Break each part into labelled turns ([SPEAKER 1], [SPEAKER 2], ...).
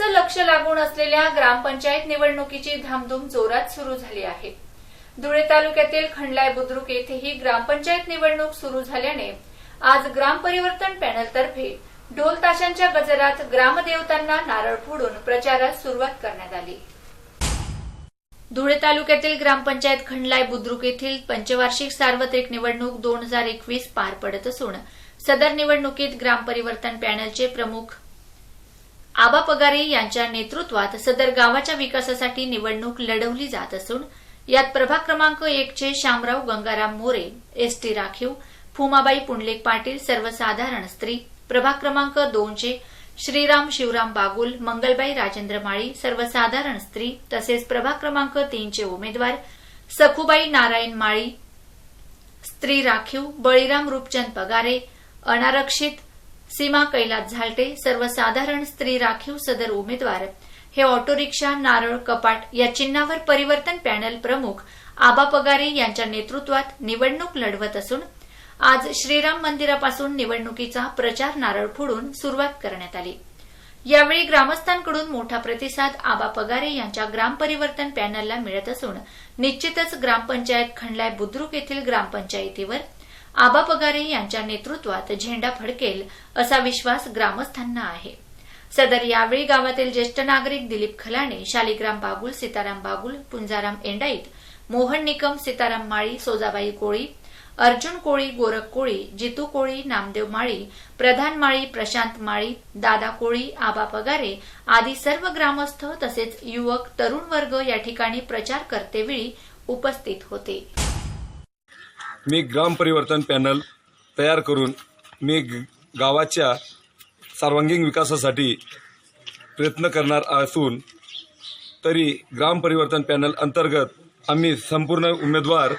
[SPEAKER 1] सर्वांचं लक्ष लागून असलेल्या ग्रामपंचायत निवडणुकीची धामधूम जोरात सुरू झाली आहे. धुळे तालुक्यातील खंडलाय बुद्रुक येथेही ग्रामपंचायत निवडणूक सुरू झाल्याने आज ग्रामपरिवर्तन पॅनलतर्फे ढोल ताशांच्या गजरात ग्रामदेवतांना नारळ फोडून प्रचारास सुरुवात करण्यात आली. धुळे तालुक्यातील ग्रामपंचायत खंडलाय बुद्रुक येथील पंचवार्षिक सार्वत्रिक निवडणूक दोन हजार एकवीस पार पडत असून सदर निवडणुकीत ग्रामपरिवर्तन पॅनलचे प्रमुख आबा पगारे यांच्या नेतृत्वात सदर गावाच्या विकासासाठी निवडणूक लढवली जात असून यात प्रभाग क्रमांक एकचे शामराव गंगाराम मोरे एसटी राखीव फुमाबाई पुंडलिक पाटील सर्वसाधारण स्त्री प्रभाग क्रमांक दोनचे श्रीराम शिवराम बागुल मंगलबाई राजेंद्र माळी सर्वसाधारण स्त्री तसेच प्रभाग क्रमांक तीनचे उमेदवार सखुबाई नारायण माळी स्त्री राखीव बळीराम रूपचंद पगारे अनारक्षित सीमा कैलास झालटे सर्वसाधारण स्त्री राखीव सदर उमेदवार. हे ऑटो रिक्षा नारळ कपाट या चिन्हावर परिवर्तन पॅनल प्रमुख आबा पगारे यांच्या नेतृत्वात निवडणूक लढवत असून आज श्रीराम मंदिरापासून निवडणुकीचा प्रचार नारळ फोडून सुरुवात करण्यात आली. यावेळी ग्रामस्थांकडून मोठा प्रतिसाद आबा पगारे यांच्या ग्रामपरिवर्तन पॅनलला मिळत असून निश्चितच ग्रामपंचायत खंडलाय बुद्रुक येथील ग्रामपंचायतीवर आबा पगारे यांच्या नेतृत्वात झेंडा फडकेल असा विश्वास ग्रामस्थांना आहे. सदर यावेळी गावातील ज्येष्ठ नागरिक दिलीप खलाणे शालिग्राम बागुल सीताराम बागुल पुंजाराम एंडाईत मोहन निकम सीताराम माळी सोजाबाई कोळी अर्जुन कोळी गोरख कोळी जितू कोळी नामदेव माळी प्रधान माळी प्रशांत माळी दादा कोळी आबा पगारे आदी सर्व ग्रामस्थ तसेच युवक तरुण वर्ग या ठिकाणी प्रचार करतेवेळी उपस्थित होते.
[SPEAKER 2] मी ग्रामपरिवर्तन पॅनल तयार करून मी गावाच्या सर्वांगीण विकासासाठी प्रयत्न करणार असून तरी ग्रामपरिवर्तन पॅनल अंतर्गत आम्ही संपूर्ण उमेदवार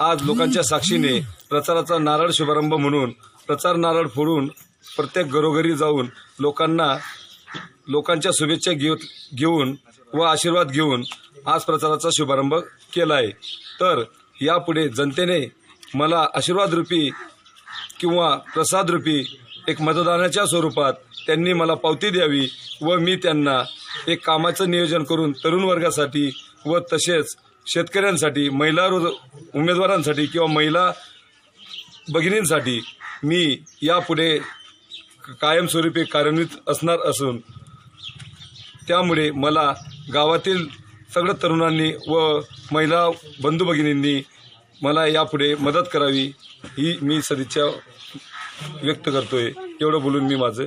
[SPEAKER 2] आज लोकांच्या साक्षीने प्रचाराचा नारळ शुभारंभ म्हणून प्रचार नारळ फोडून प्रत्येक घरोघरी जाऊन लोकांना लोकांच्या शुभेच्छा घेऊ घेऊन व आशीर्वाद घेऊन आज प्रचाराचा शुभारंभ केला आहे तर यापुढे जनतेने मला आशीर्वादरूपी किंवा प्रसादरूपी एक मतदानाच्या स्वरूपात त्यांनी मला पावती द्यावी व मी त्यांना एक कामाचं नियोजन करून तरुण वर्गासाठी व तसेच शेतकऱ्यांसाठी महिला रोज उमेदवारांसाठी किंवा महिला भगिनींसाठी मी यापुढे कायमस्वरूपी कार्यान्वित असणार असून त्यामुळे मला गावातील सगळ्या तरुणांनी व महिला बंधू भगिनींनी मला यापुढे मदत करावी ही मी सदिच्छा व्यक्त करतोय. एवढं बोलून मी माझं